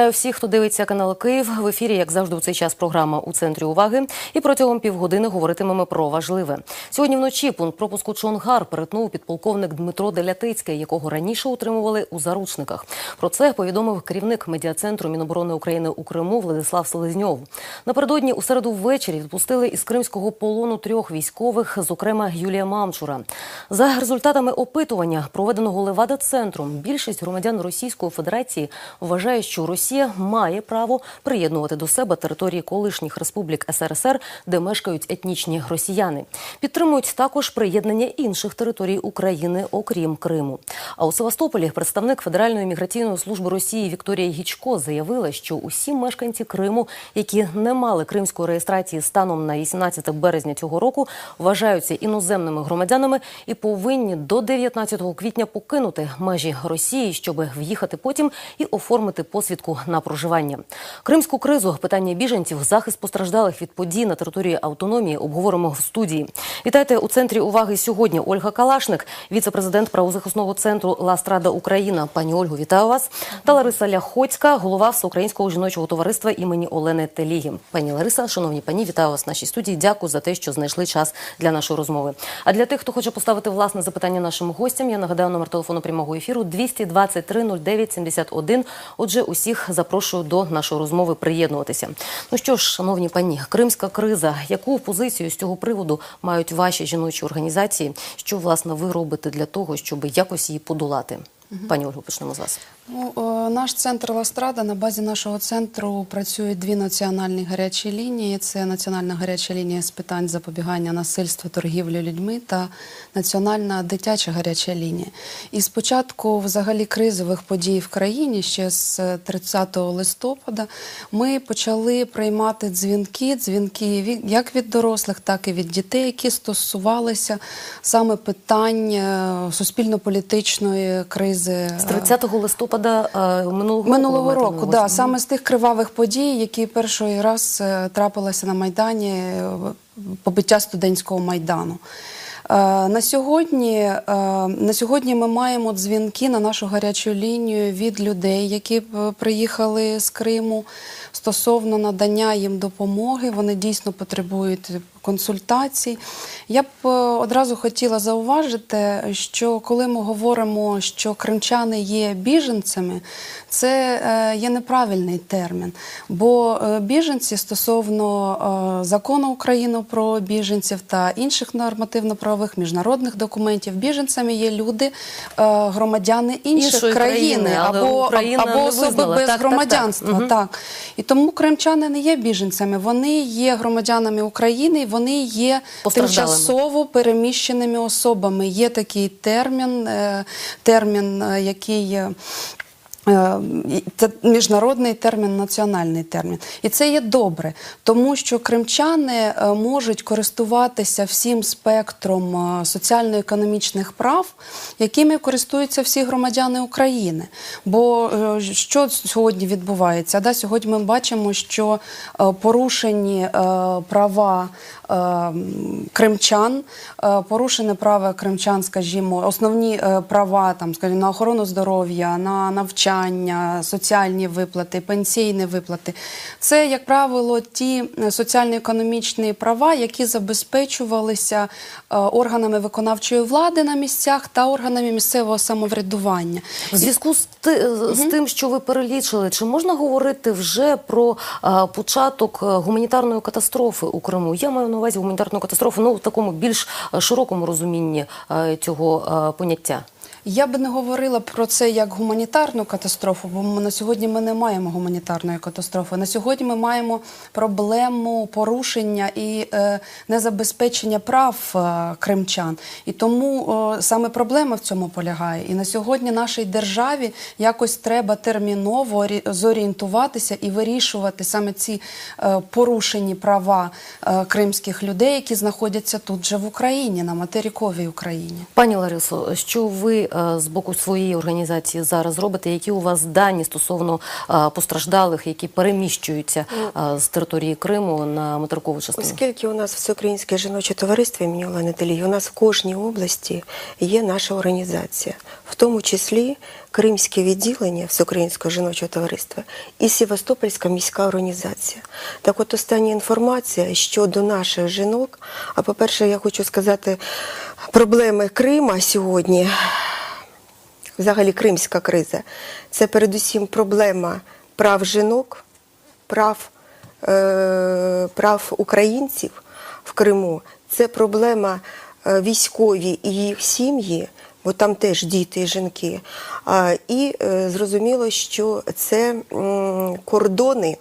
Вітаю всіх, хто дивиться канал Київ. В ефірі, як завжди, у цей час програма у центрі уваги. І протягом півгодини говоритимемо про важливе. Сьогодні вночі пункт пропуску Чонгар перетнув підполковник Дмитро Делятицький, якого раніше утримували у заручниках. Про це повідомив керівник медіа-центру Міноборони України у Криму Владислав Селезньов. Напередодні у середу ввечері відпустили із кримського полону трьох військових, зокрема Юлія Мамчура. За результатами опитування, проведеного Левада-центром, більшість громадян Російської Федерації вважає, що Росія має право приєднувати до себе території колишніх республік СРСР, де мешкають етнічні росіяни. Підтримують також приєднання інших територій України, окрім Криму. А у Севастополі представник Федеральної міграційної служби Росії Вікторія Гічко заявила, що усі мешканці Криму, які не мали кримської реєстрації станом на 18 березня цього року, вважаються іноземними громадянами і повинні до 19 квітня покинути межі Росії, щоб в'їхати потім і оформити посвідку на проживання. Кримську кризу, питання біженців, захист постраждалих від подій на території автономії обговоримо в студії. Вітайте у центрі уваги сьогодні. Ольга Калашник, віце-президент правозахисного центру Ластрада Україна. Пані Ольгу, вітаю вас. Та Лариса Ляхоцька, голова Всеукраїнського жіночого товариства імені Олени Теліги. Пані Лариса, шановні пані, вітаю вас в нашій студії. Дякую за те, що знайшли час для нашої розмови. А для тих, хто хоче поставити власне запитання нашим гостям, я нагадаю номер телефону прямого ефіру 223 09 71. Отже, усіх запрошую до нашої розмови приєднуватися. Ну що ж, шановні пані, кримська криза. Яку позицію з цього приводу мають ваші жіночі організації? Що власне ви робите для того, щоб якось її подолати? Пані Ольгу, почнемо з вас. Ну, е, наш центр Ластрада на базі нашого центру працюють дві національні гарячі лінії. Це національна гаряча лінія з питань запобігання насильства, торгівлі людьми та національна дитяча гаряча лінія. І спочатку, взагалі, кризових подій в країні ще з 30 листопада ми почали приймати дзвінки, дзвінки як від дорослих, так і від дітей, які стосувалися саме питань е, суспільно-політичної кризи З 30 листопада е, минулого, Минулого року, да, саме з тих кривавих подій, які перший раз е, трапилися на Майдані, е, побиття студентського майдану. На сьогодні, на сьогодні ми маємо дзвінки на нашу гарячу лінію від людей, які приїхали з Криму стосовно надання їм допомоги. Вони дійсно потребують консультацій. Я б е, одразу хотіла зауважити, що коли ми говоримо, що кримчани є біженцями, це е, є неправильний термін. Бо е, біженці стосовно закону України про біженців та інших нормативно-правових міжнародних документів, біженцями є люди, громадяни інших Іншої країн країни, але або, Україна або особи визнала. без Так, так, так. громадянства. Так. І тому кримчани не є біженцями, вони є громадянами України, вони є тимчасово переміщеними особами. Є такий термін, е, термін, е, який. Е, Це міжнародний термін, національний термін, і це є добре, тому що кримчани е, можуть користуватися всім спектром е, соціально-економічних прав, якими користуються всі громадяни України. Бо що сьогодні відбувається? Да, сьогодні ми бачимо, що порушені права кримчан, е, порушені права кримчан, скажімо, основні права там, скажімо, на охорону здоров'я, на навчання, соціальні виплати, пенсійні виплати. Це, як правило, ті е, соціально-економічні права, які забезпечувалися е, органами виконавчої влади на місцях та органами місцевого самоврядування. В зв'язку з, ти- з тим, що ви перелічили, чи можна говорити вже про а, початок е, гуманітарної катастрофи у Криму? Я маю на увазі гуманітарну катастрофу ну, в такому більш широкому розумінні е, цього е, поняття. Я би не говорила про це як гуманітарну катастрофу, бо ми на сьогодні ми не маємо гуманітарної катастрофи. На сьогодні ми маємо проблему порушення і е, незабезпечення прав е, кримчан. І тому е, саме проблема в цьому полягає. І на сьогодні нашій державі якось треба терміново орі- зорієнтуватися і вирішувати саме ці е, порушені права е, кримських людей, які знаходяться тут же в Україні, на материковій Україні. Пані Ларисо, що ви з боку своєї організації зараз робите? Які у вас дані стосовно е, постраждалих, які переміщуються е, з території Криму на материкову частину? Оскільки у нас всеукраїнське жіноче товариство імені Олени Телії, у нас в кожній області є наша організація, в тому числі Кримське відділення Всеукраїнського жіночого товариства і Севастопольська міська організація. Так от остання інформація щодо наших жінок. А по-перше, я хочу сказати, проблеми Крима сьогодні взагалі кримська криза, це передусім проблема прав жінок, прав, е, прав українців в Криму. Це проблема е, військові і їх сім'ї, бо там теж діти і жінки. І е, зрозуміло, що це кордони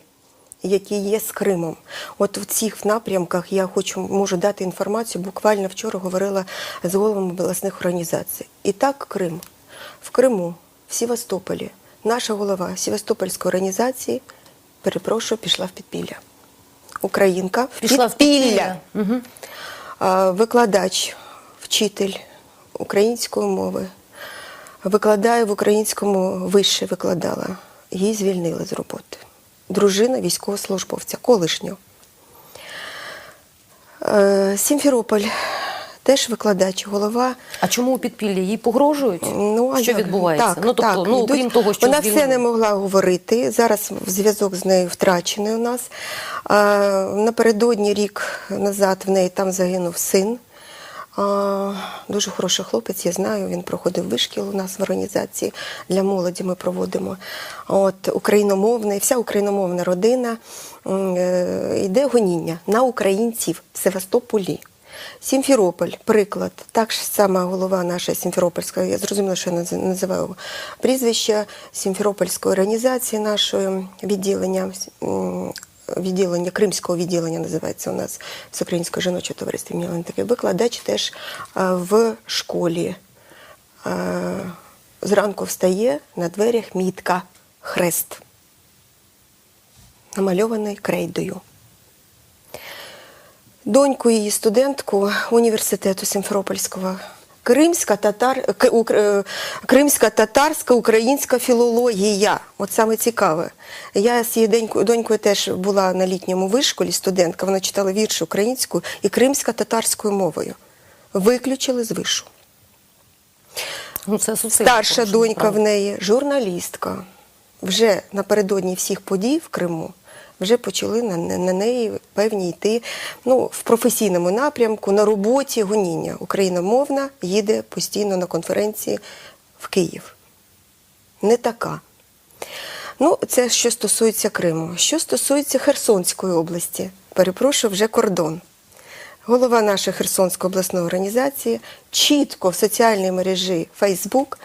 які є з Кримом. От в цих напрямках я хочу можу дати інформацію. Буквально вчора говорила з головами обласних організацій. І так, Крим. В Криму, в Севастополі, наша голова Севастопольської організації, перепрошую, пішла в підпілля. Українка Пішла в підпілля. А, викладач, вчитель української мови, викладає в українському вище викладала. Її звільнили з роботи. Дружина військовослужбовця, колишнього. Е, Сімферополь, теж викладач, голова. А чому у підпіллі їй погрожують? Ну, а що як? відбувається? Так, ну тобто, так, ну йдуть. окрім того, що вона все не могла говорити. Зараз зв'язок з нею втрачений у нас. А, напередодні рік назад в неї там загинув син. А, дуже хороший хлопець, я знаю. Він проходив вишкіл у нас в організації для молоді. Ми проводимо. От україномовний, вся україномовна родина е, йде гоніння на українців в Севастополі. Сімферополь, приклад, так сама голова наша Сімферопольська, я зрозуміла, що я називаю прізвище Сімферопольської організації нашої відділення, відділення, Кримського відділення називається у нас Всеукраїнське жіноче товариство імені Такої. Викладач теж в школі. Зранку встає на дверях мітка хрест, намальований крейдою. Доньку її студентку університету Сімферопольського. Кримська татар, е, кримська татарська українська філологія. От саме цікаве. Я з її донькою, донькою теж була на літньому вишколі, студентка. Вона читала вірші українською і кримсько-татарською мовою. Виключили з вишу. Ну, це Старша донька прав. в неї журналістка. Вже напередодні всіх подій в Криму вже почали на, на неї певні йти ну, в професійному напрямку, на роботі гоніння. Україномовна їде постійно на конференції в Київ. Не така. Ну, це що стосується Криму. Що стосується Херсонської області, перепрошую, вже кордон. Голова нашої Херсонської обласної організації чітко в соціальній мережі Facebook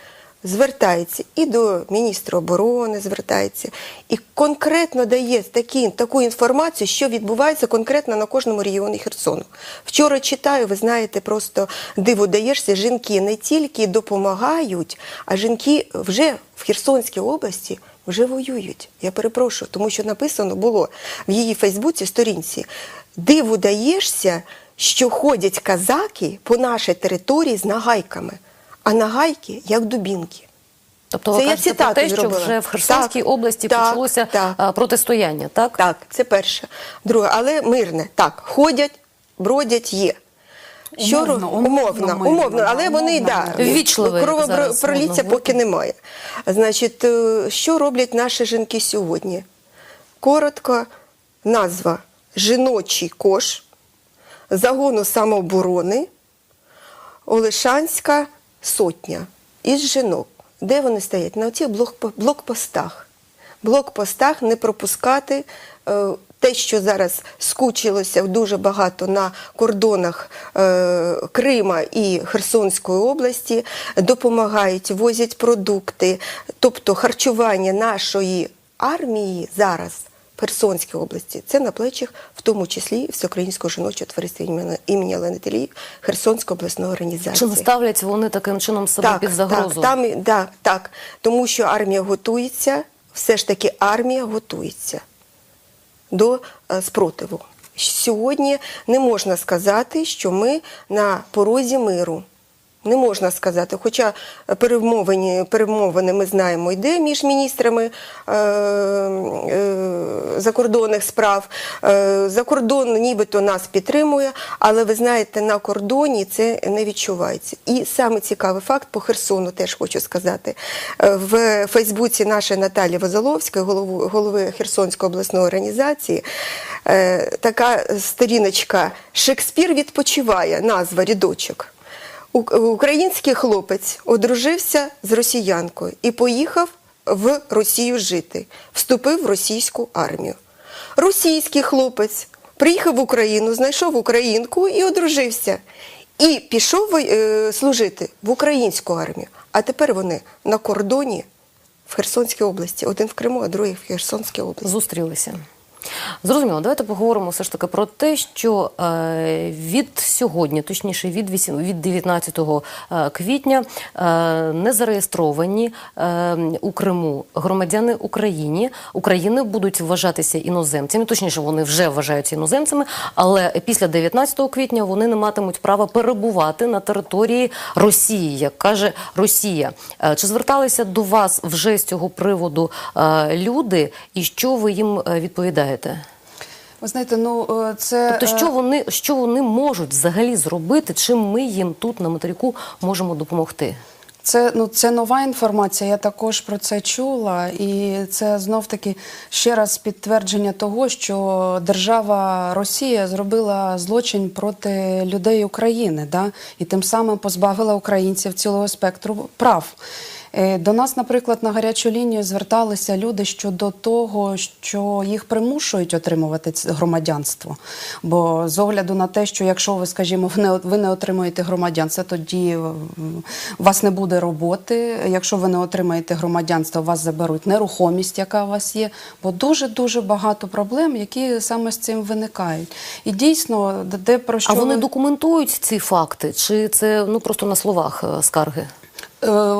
звертається і до міністра оборони, звертається, і конкретно дає такі, таку інформацію, що відбувається конкретно на кожному регіоні Херсону. Вчора читаю, ви знаєте, просто диво даєшся, жінки не тільки допомагають, а жінки вже в Херсонській області вже воюють. Я перепрошую, тому що написано було в її Фейсбуці сторінці. Диву даєшся, що ходять казаки по нашій території з нагайками, а нагайки як дубінки. Тобто Це ви я про те, що зробила. вже в Херсонській Так, області так, почалося так. протистояння, так? Так, це перше. Друге, але мирне. Так, ходять, бродять, є. Що Умовно, умовно, умовно, мирно, умовно, але да, вони умовно, да, кровопроліття поки немає. Значить, е, що роблять наші жінки сьогодні? Коротко, назва жіночий кош загону самооборони Олешанська сотня із жінок. Де вони стоять? На блок- блокпостах. Блокпостах не пропускати е, те, що зараз скучилося дуже багато на кордонах е, Крима і Херсонської області, допомагають, возять продукти, тобто харчування нашої армії зараз. Херсонській області це на плечах, в тому числі Всеукраїнського жіночого товариства імені- імені Олени Телії Херсонської обласної організації. Чи ставлять вони таким чином себе під загрозу? Так, там, да, так, тому що армія готується, все ж таки армія готується до е, спротиву. Сьогодні не можна сказати, що ми на порозі миру. Не можна сказати, хоча перемовини, перемовини ми знаємо, йде між міністрами е, е, закордонних справ. Е, за кордон нібито нас підтримує, але ви знаєте, на кордоні це не відчувається. І саме цікавий факт по Херсону теж хочу сказати. Е, В Фейсбуці нашої Наталі Возоловської, голови, голови Херсонської обласної організації, е, така сторіночка Шекспір відпочиває, назва рядочок. Український хлопець одружився з росіянкою і поїхав в Росію жити, вступив в російську армію. Російський хлопець приїхав в Україну, знайшов українку і одружився. І пішов е, служити в українську армію. А тепер вони на кордоні в Херсонській області. Один в Криму, а другий в Херсонській області. Зустрілися. Зрозуміло, давайте поговоримо все ж таки про те, що е, від сьогодні, точніше від, 8, від 19 е, квітня, е, не зареєстровані е, у Криму громадяни Україні, України будуть вважатися іноземцями. Точніше, вони вже вважаються іноземцями, але після 19 квітня вони не матимуть права перебувати на території Росії, як каже Росія. Е, Чи зверталися до вас вже з цього приводу е, люди, і що ви їм е, відповідаєте? Ви знаєте, ну е, це Тобто, е, що вони, що вони можуть взагалі зробити, чим ми їм тут на материку можемо допомогти? Це ну це нова інформація. Я також про це чула, і це знов таки ще раз підтвердження того, що держава Росія зробила злочин проти людей України, да, і тим самим позбавила українців цілого спектру прав. Е, До нас, наприклад, на гарячу лінію зверталися люди щодо того, що їх примушують отримувати громадянство. Бо з огляду на те, що якщо ви, скажімо, ви не, отримуєте громадянство, тоді у вас не буде роботи. Якщо ви не отримаєте громадянство, у вас заберуть нерухомість, яка у вас є. Бо дуже дуже багато проблем, які саме з цим виникають. І дійсно, де- де про що А вони документують ці факти, чи це ну просто на словах е, скарги? Е,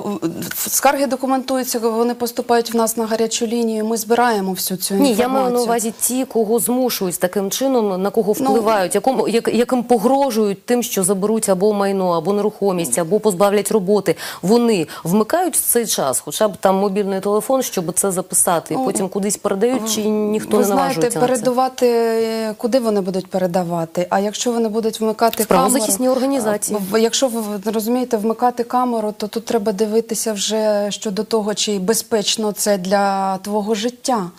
Скарги документуються, вони поступають в нас на гарячу лінію. Ми збираємо всю цю Ні, я маю на увазі ті, кого змушують таким чином, на кого Ну, впливають, якому як, яким погрожують тим, що заберуть або майно, або нерухомість, або позбавлять роботи. Вони вмикають в цей час, хоча б там мобільний телефон, щоб це записати, і Ну, потім кудись передають, чи ніхто Ви не знаєте, на це? передавати, е, куди вони будуть передавати? А якщо вони будуть вмикати В правозахисні організації. Якщо ви ви розумієте, вмикати камеру, то тут треба дивитися вже щодо того, чи безпечно це для твого життя.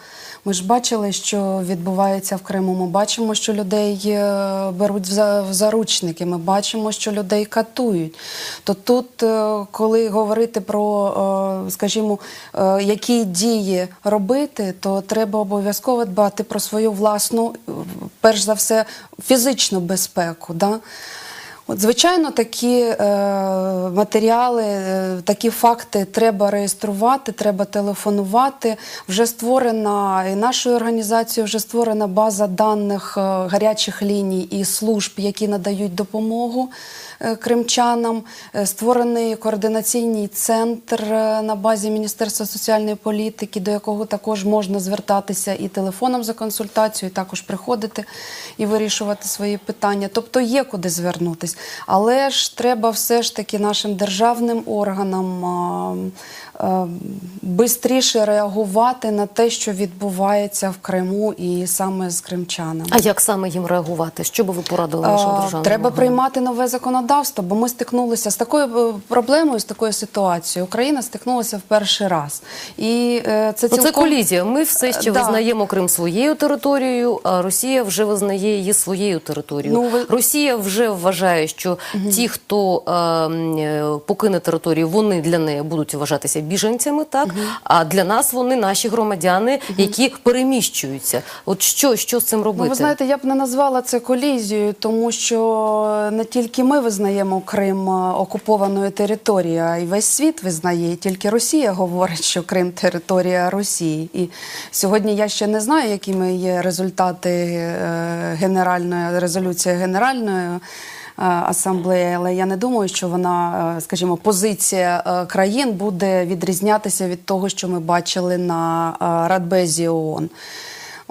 Ми ж бачили, що відбувається в Криму. Ми бачимо, що людей е, беруть в за- заручники. Ми бачимо, що людей катують. То тут, е, коли говорити про, е, скажімо, які дії робити, то треба обов'язково дбати про свою власну, перш за все, фізичну безпеку. Да? От, звичайно, такі е, матеріали, е, такі факти треба реєструвати, треба телефонувати. Вже створена і нашою організацією вже створена база даних е, гарячих ліній і служб, які надають допомогу кримчанам. Е, Створений координаційний центр е, на базі Міністерства соціальної політики, до якого також можна звертатися і телефоном за консультацією, і також приходити і вирішувати свої питання. Тобто є куди звернутися. Але ж треба все ж таки нашим державним органам бистріше реагувати на те, що відбувається в Криму, і саме з кримчанами. А як саме їм реагувати? Що би ви порадили нашим А, державним Треба приймати нове законодавство, бо ми стикнулися з такою е, проблемою, з такою ситуацією. Україна стикнулася в перший раз. І е, це Ну, це колізія. Ми все ще Да. визнаємо Крим своєю територією, а Росія вже визнає її своєю територією. Ну, ви- Росія вже вважає, що ті, хто е, е, покине територію, вони для неї будуть вважатися біженцями, так а для нас вони наші громадяни, які переміщуються. От що, що з цим робити? Ну, ви знаєте, я б не назвала це колізією, тому що не тільки ми визнаємо Крим е, окупованою територією, а й весь світ визнає. І Тільки Росія говорить, що Крим територія Росії. І сьогодні я ще не знаю, якими є результати е, генеральної резолюції генеральної. Е, Асамблеї, але я не думаю, що вона, е, скажімо, позиція е, країн буде відрізнятися від того, що ми бачили на Радбезі ООН.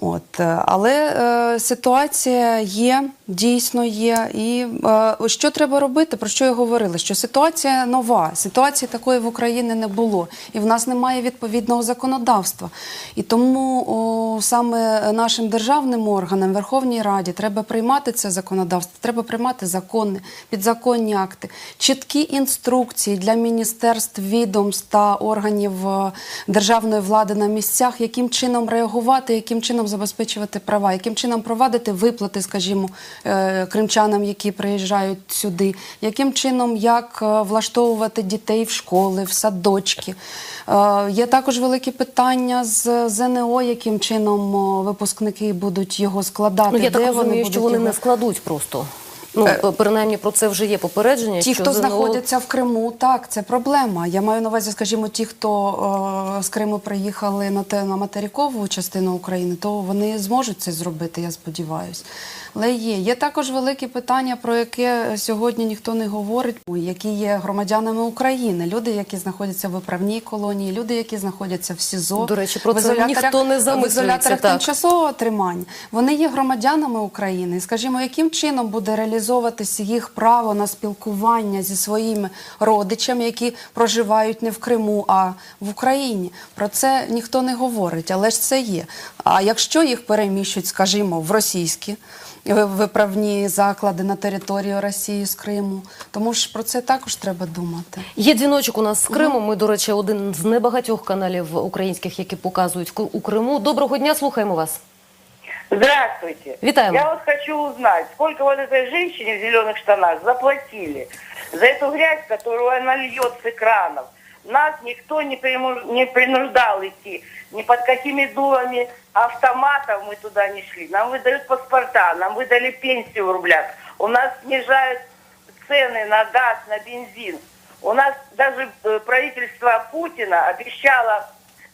От, е, але е, ситуація є, дійсно є. І е, що треба робити? Про що я говорила? Що ситуація нова, ситуації такої в Україні не було, і в нас немає відповідного законодавства. І тому о, саме нашим державним органам, Верховній Раді, треба приймати це законодавство, треба приймати закони, підзаконні акти, чіткі інструкції для міністерств, відомств та органів е, державної влади на місцях, яким чином реагувати, яким чином забезпечувати права, яким чином провадити виплати, скажімо, е, кримчанам, які приїжджають сюди, яким чином як е, влаштовувати дітей в школи, в садочки. Е, Є також великі питання з ЗНО, яким чином випускники будуть його складати. Ну я де так розумію, будуть що вони його... не складуть просто. Ну, принаймні про це вже є попередження. Ті, що хто ЗНО знаходяться в Криму, так, це проблема. Я маю на увазі, скажімо, ті, хто е, з Криму приїхали на те на материкову частину України, то вони зможуть це зробити, я сподіваюся. Але є. Є також велике питання, про яке сьогодні ніхто не говорить, які є громадянами України. Люди, які знаходяться в виправній колонії, люди, які знаходяться в СІЗО. До речі, про в це ніхто не в замислюється, ізоляторах так. тимчасового тримання. Вони є громадянами України. Скажімо, яким чином буде реалізовуватися їх право на спілкування зі своїми родичами, які проживають не в Криму, а в Україні. Про це ніхто не говорить, але ж це є. А якщо їх переміщують, скажімо, в російські виправні заклади на територію Росії з Криму, тому ж про це також треба думати. Є дзвіночок у нас з Криму. Ми, до речі, один з небагатьох каналів українських, які показують у Криму. Доброго дня, слухаємо вас. Здравствуйте. Витаем. Я вот хочу узнать, сколько вот этой женщине в зеленых штанах заплатили за эту грязь, которую она льет с экранов. Нас никто не, приму- не принуждал идти, ни под какими дулами автоматов мы туда не шли. Нам выдают паспорта, нам выдали пенсию в рублях. У нас снижают цены на газ, на бензин. У нас даже э, правительство Путина обещало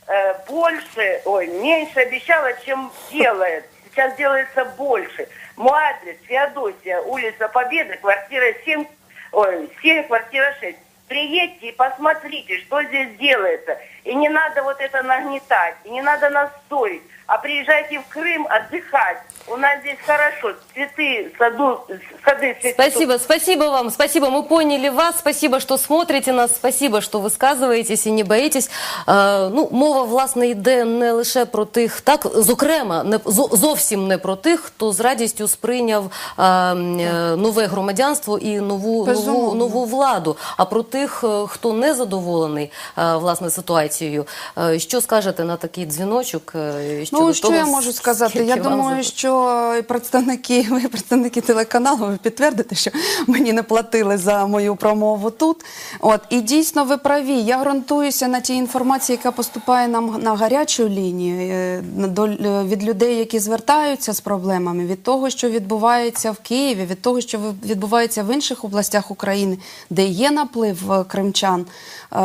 э, больше, ой, меньше обещало, чем делает. Сейчас делается больше. Мой адрес Феодосия, улица Победы, квартира 7, ой, 7, квартира 6. Приедьте и посмотрите, что здесь делается. И не надо вот это нагнетать, и не надо нас ссорить. А приезжайте в Крым отдыхать. У нас здесь хорошо. Цветы, саду, сады цветут. Спасибо, спасибо вам, спасибо, мы поняли вас, спасибо, что смотрите нас, спасибо, що висказуєтесь і не боїтесь. Е, ну, мова, власне, йде не лише про тих, так, зокрема, не, зо- зовсім не про тих, хто з радістю сприйняв е, м, е, нове громадянство і нову, нову, Безумовно. нову владу, а про тих, е, хто не задоволений, е, власне, ситуацією. Е, що скажете на такий дзвіночок? е, Ну, що того, я можу сказати? Я думаю, за- що і представники, ви представники телеканалу, ви підтвердите, що мені не платили за мою промову тут. От і дійсно ви праві. Я ґрунтуюся на тій інформації, яка поступає нам на гарячу лінію е, до від людей, які звертаються з проблемами, від того, що відбувається в Києві, від того, що відбувається в інших областях України, де є наплив кримчан е,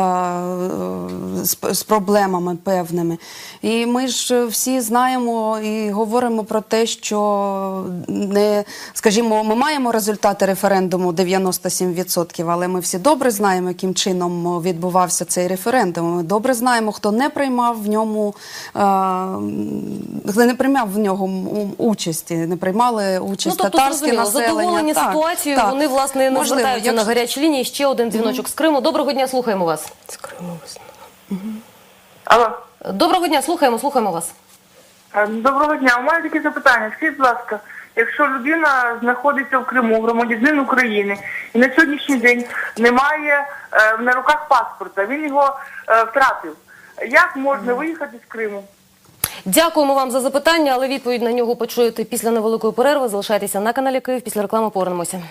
з, з проблемами певними. І ми ж всі знаємо і говоримо про те, що не скажімо, ми маємо результати референдуму 97%, але ми всі добре знаємо, яким чином відбувався цей референдум. Ми добре знаємо, хто не приймав в ньому, е, хто не приймав в нього участі, не приймали участь Ну, тобто, татарське населення. задоволені Так, ситуацією, так. вони, власне, не Можливо, звертаються на якщо- гарячі лінії. Ще один дзвіночок з Криму. Доброго дня, слухаємо вас. В основном. Алло. Доброго дня, слухаємо, слухаємо вас. Е, Доброго дня. У мене таке запитання. Скажіть, будь ласка, якщо людина знаходиться в Криму, громадянин України, і на сьогоднішній день немає е, на руках паспорта, він його е, втратив. Як можна виїхати з Криму? Дякуємо вам за запитання, але відповідь на нього почуєте після невеликої перерви. Залишайтеся на каналі Київ. Після реклами повернемося.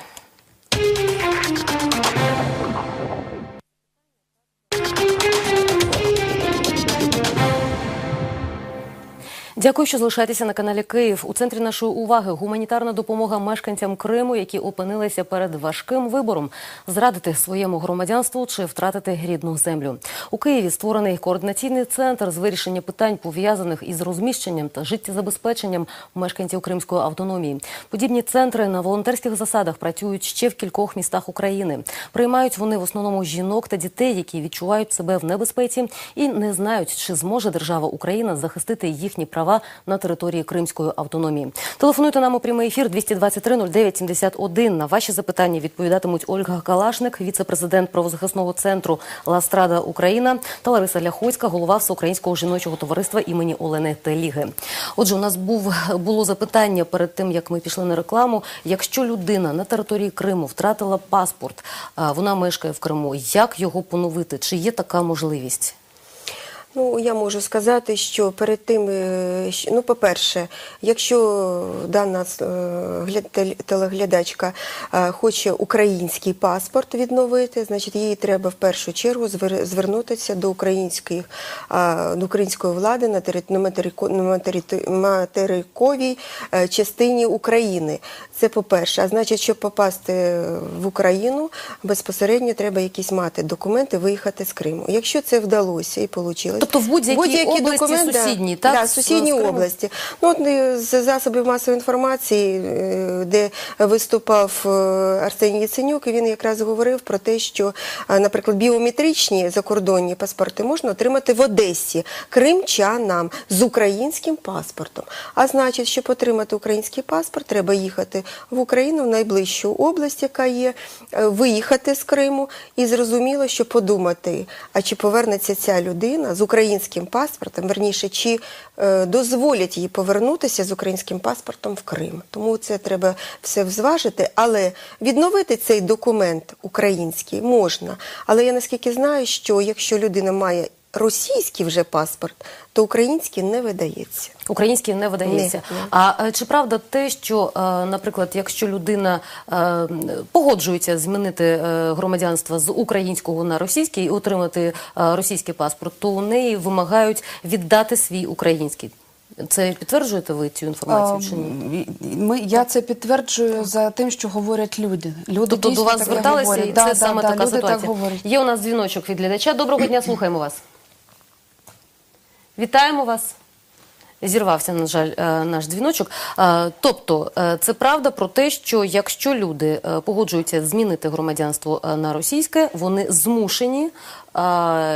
Дякую, що залишаєтеся на каналі Київ. У центрі нашої уваги гуманітарна допомога мешканцям Криму, які опинилися перед важким вибором зрадити своєму громадянству чи втратити рідну землю. У Києві створений координаційний центр з вирішення питань пов'язаних із розміщенням та життєзабезпеченням мешканців Кримської автономії. Подібні центри на волонтерських засадах працюють ще в кількох містах України. Приймають вони в основному жінок та дітей, які відчувають себе в небезпеці і не знають, чи зможе держава Україна захистити їхні права права на території Кримської автономії. Телефонуйте нам у прямий ефір 223 09 71. На ваші запитання відповідатимуть Ольга Калашник, віце-президент правозахисного центру Ластрада Україна та Лариса Ляхоцька, голова Всеукраїнського жіночого товариства імені Олени Теліги. Отже, у нас був було запитання перед тим, як ми пішли на рекламу. Якщо людина на території Криму втратила паспорт, вона мешкає в Криму, як його поновити? Чи є така можливість? Ну, я можу сказати, що перед тим, е, ну, по-перше, якщо дана е, телеглядачка е, хоче український паспорт відновити, значить їй треба в першу чергу звер- звернутися до українських до української влади на материковій частині України. Це по-перше. А значить, щоб попасти в Україну, безпосередньо треба якісь мати документи, виїхати з Криму. Якщо це вдалося і вийшло, Тобто в будь-якій області сусідній, так, Да, сусідній області. Ну, от, е, з засобів масової інформації, е, де виступав е, Арсеній Яценюк, і він якраз говорив про те, що, наприклад, біометричні закордонні паспорти можна отримати в Одесі кримчанам з українським паспортом. А значить, щоб отримати український паспорт, треба їхати в Україну в найближчу область, яка є, виїхати з Криму, і зрозуміло, що подумати, а чи повернеться ця людина з українським паспортом, верніше, чи е, дозволять їй повернутися з українським паспортом в Крим. Тому це треба все взважити. Але відновити цей документ український можна. Але я наскільки знаю, що якщо людина має російський вже паспорт, то український не видається. Український не видається. Ні, ні. А е, чи правда те, що, е, наприклад, якщо людина е, погоджується змінити громадянство з українського на російський і отримати російський паспорт, то у неї вимагають віддати свій український? Це підтверджуєте ви цю інформацію чи ні? Ми, я це підтверджую за тим, що говорять люди. Люди Тобто до вас зверталися, і Да, це да, саме да, така люди ситуація. так говорять. Є у нас дзвіночок від глядача. Доброго дня, слухаємо вас. Вітаємо вас. Зірвався, на жаль, е, наш дзвіночок. Е, Тобто, е, це правда про те, що якщо люди погоджуються змінити громадянство на російське, вони змушені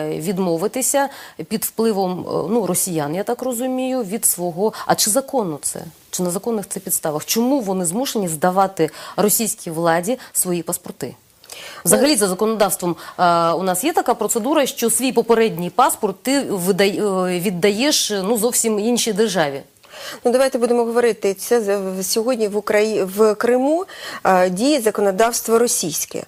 відмовитися під впливом ну, росіян, я так розумію, від свого. А чи законно це? Чи на законних це підставах? Чому вони змушені здавати російській владі свої паспорти? Взагалі, за законодавством е, у нас є така процедура, що свій попередній паспорт ти е, віддаєш ну зовсім іншій державі. Ну, давайте будемо говорити. Це сьогодні в Украї... в Криму діє законодавство російське.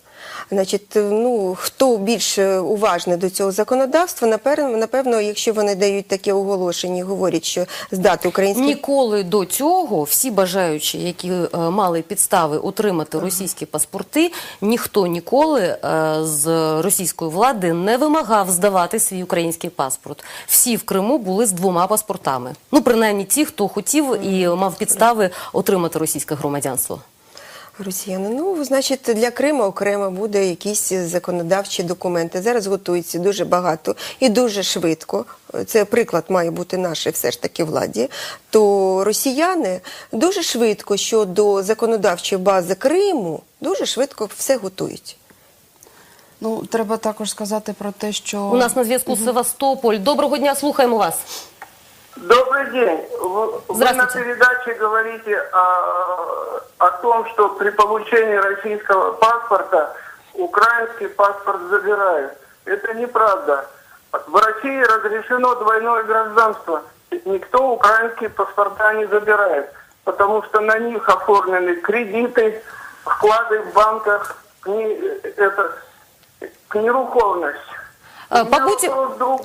Значить, ну хто більш е, уважний до цього законодавства, напевно, напевно, якщо вони дають таке оголошення, і говорять, що здати український Ніколи до цього всі бажаючі, які е, мали підстави отримати російські паспорти, ніхто ніколи е, з російської влади не вимагав здавати свій український паспорт. Всі в Криму були з двома паспортами. Ну, принаймні ті, хто хотів і мав підстави отримати російське громадянство. Росіяни. Ну, значить, для Криму окремо буде якісь законодавчі документи. Зараз готується дуже багато і дуже швидко. Це приклад має бути нашій все ж таки владі. То росіяни дуже швидко щодо законодавчої бази Криму дуже швидко все готують. Ну, треба також сказати про те, що У нас на зв'язку Севастополь. Доброго дня, слухаємо вас. Добрый день. Вы, вы на передаче говорите о, о том, что при получении российского паспорта украинский паспорт забирают. Это неправда. В России разрешено двойное гражданство. Никто украинские паспорта не забирает, потому что на них оформлены кредиты, вклады в банках, кни- это, нерухомость. А, У меня вопрос друг-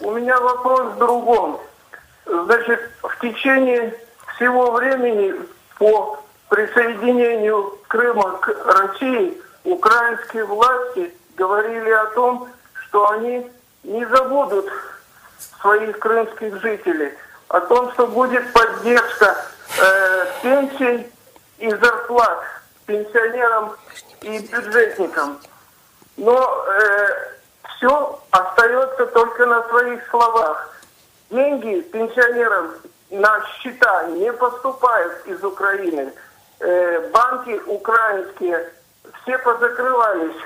У меня вопрос в другом. Значит, в течение всего времени по присоединению Крыма к России украинские власти говорили о том, что они не забудут своих крымских жителей, о том, что будет поддержка э, пенсий и зарплат пенсионерам и бюджетникам. Но все остается только на своих словах. Деньги пенсионерам на счета не поступают из Украины. Э, банки украинские все позакрывались.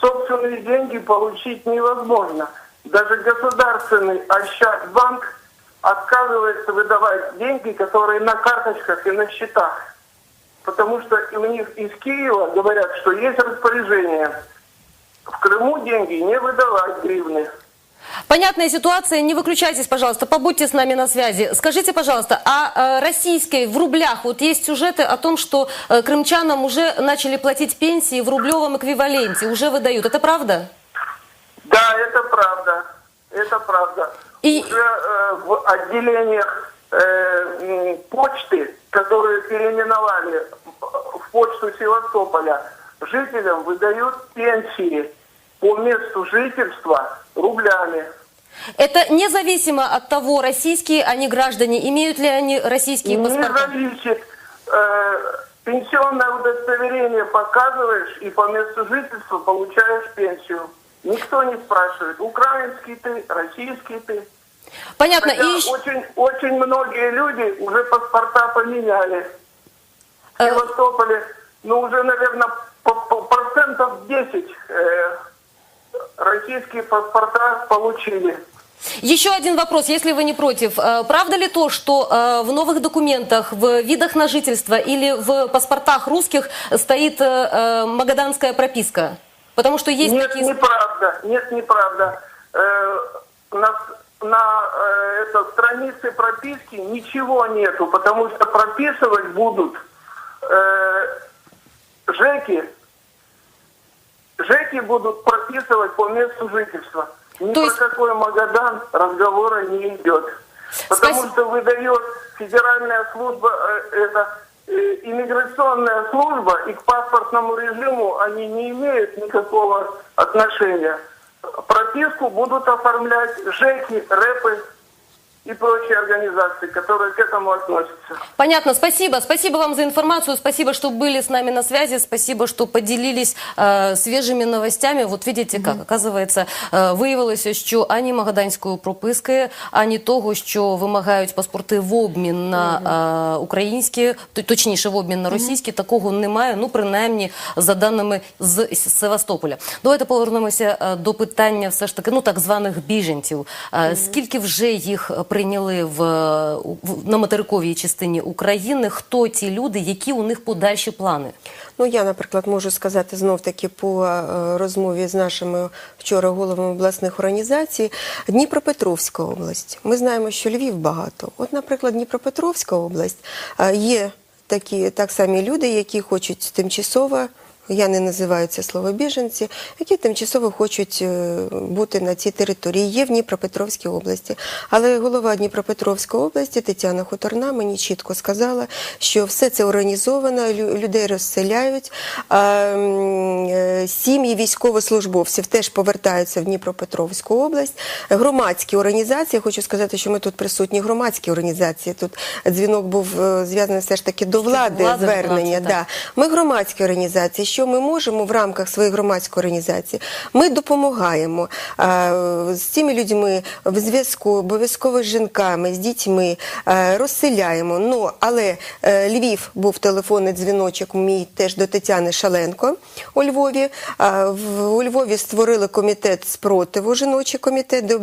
Собственные деньги получить невозможно. Даже государственный Ощадбанк отказывается выдавать деньги, которые на карточках и на счетах. Потому что у них из Киева говорят, что есть распоряжение в Крыму деньги не выдавать гривны. Понятная ситуация, не выключайтесь, пожалуйста, побудьте с нами на связи. Скажите, пожалуйста, а э, российской в рублях, вот есть сюжеты о том, что э, крымчанам уже начали платить пенсии в рублевом эквиваленте, уже выдают. Это правда? Да, это правда. Это правда. И- Уже э, в отделениях э, почты, которые переименовали в почту Севастополя, жителям выдают пенсии по месту жительства рублями. Это независимо от того, российские они граждане, имеют ли они российские Не паспорта. зависит. Э, пенсионное удостоверение показываешь и по месту жительства получаешь пенсию. Никто не спрашивает, украинский ты, российский ты. Понятно. Хотя И очень, очень многие люди уже паспорта поменяли. В Э. Севастополе, ну, уже, наверное, по- по- процентов 10 э, российские паспорта получили. Еще один вопрос, если вы не против. Э, Правда ли то, что э, в новых документах, в видах на жительство или в паспортах русских стоит э, магаданская прописка? Потому что есть Нет, такие... неправда. Нет, неправда. На на это, странице прописки ничего нету, потому что прописывать будут э, ЖЭКи. ЖЭКи будут прописывать по месту жительства. Ни То про есть- какой Магадан разговора не идет. Потому Спасибо. что выдает федеральная служба, э, это э, иммиграционная служба, и к паспортному режиму они не имеют никакого отношения. Прописку будут оформлять ЖЭКи, РЭПы и прочие организации, которые к этому относятся. Понятно, спасибо. Спасибо вам за информацию, спасибо, что были с нами на связи, спасибо, что поделились е, свіжими новостями. Вот видите, как, оказывается, е, виявилося, що ані магаданської прописки, ані того, що вимагають паспорти в обмін на е, українські, т- точніше, в обмін на російські, такого немає, ну, принаймні, за даними з Севастополя. Давайте повернемося е, до питання все ж таки, ну, так званих біженців. Е, Скільки вже їх прийняли в, в на материковій частині України? Хто ті люди, які у них подальші плани? Ну, я, наприклад, можу сказати знов таки по е, розмові з нашими вчора головами обласних організацій. Дніпропетровська область. Ми знаємо, що Львів багато. От, наприклад, Дніпропетровська область е, є такі так самі люди, які хочуть тимчасово. Я не називаю це слово біженці, які тимчасово хочуть е, бути на цій території. Є в Дніпропетровській області. Але голова Дніпропетровської області Тетяна Хуторна мені чітко сказала, що все це організовано, людей розселяють. Е, Сім'ї військовослужбовців теж повертаються в Дніпропетровську область. Громадські організації, хочу сказати, що ми тут присутні громадські організації. Тут дзвінок був е, зв'язаний все ж таки до влади, влада звернення. Да. Ми громадські організації. Що ми можемо в рамках своєї громадської організації? Ми допомагаємо а, з цими людьми в зв'язку, обов'язково з жінками, з дітьми, а, розселяємо. Ну, але е, Львів був телефонний дзвіночок мій теж до Тетяни Шаленко у Львові. У Львові створили комітет спротиву, жіночий комітет, де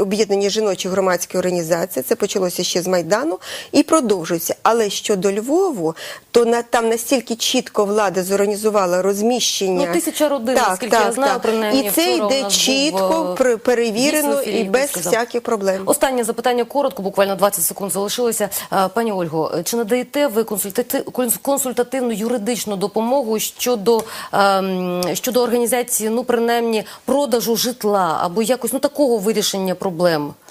об'єднані, жіночі громадські організації. Це почалося ще з Майдану і продовжується. Але щодо Львову, то там настільки чітко влада зорганізувала розміщення. Ну, тисяча родин, наскільки я знаю, принаймні, І це вчора йде нас був, чітко, е, перевірено і без всяких проблем. Останнє запитання коротко, буквально 20 секунд залишилося. Е, Пані Ольго, чи надаєте ви консультати- консультативну юридичну допомогу щодо, ем, щодо організації, ну принаймні, продажу житла або якось ну такого вирішення проблем е,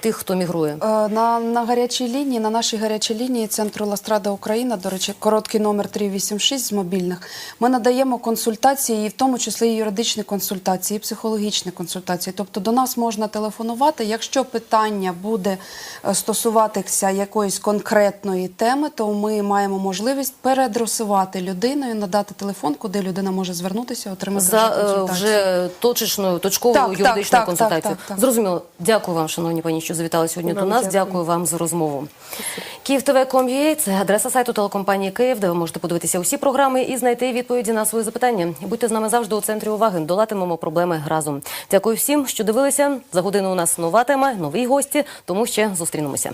тих, хто мігрує? Е, На, на гарячій лінії, на нашій гарячій лінії Центру Ластрада Україна, до речі, короткий номер 386 з мобільних. Ми надаємо консультації, і в тому числі і юридичні консультації, і психологічні консультації. Тобто до нас можна телефонувати. Якщо питання буде е, стосуватися якоїсь конкретної теми, то ми маємо можливість переадресувати людину і надати телефон, куди людина може звернутися, отримати За вже е, консультацію. вже точечною, точковою Так, так, юридичною так, консультацією. так, так, так. Зрозуміло. Дякую вам, шановні пані, що завітали сьогодні Вам до нас. дякую. Дякую вам за розмову. Київтв.com.ua – це адреса сайту телекомпанії Київ, де ви можете подивитися усі програми і знайти відповіді на свої запитання. Будьте з нами завжди у центрі уваги. Долатимемо проблеми разом. Дякую всім, що дивилися. За годину у нас нова тема, нові гості. Тому ще зустрінемося.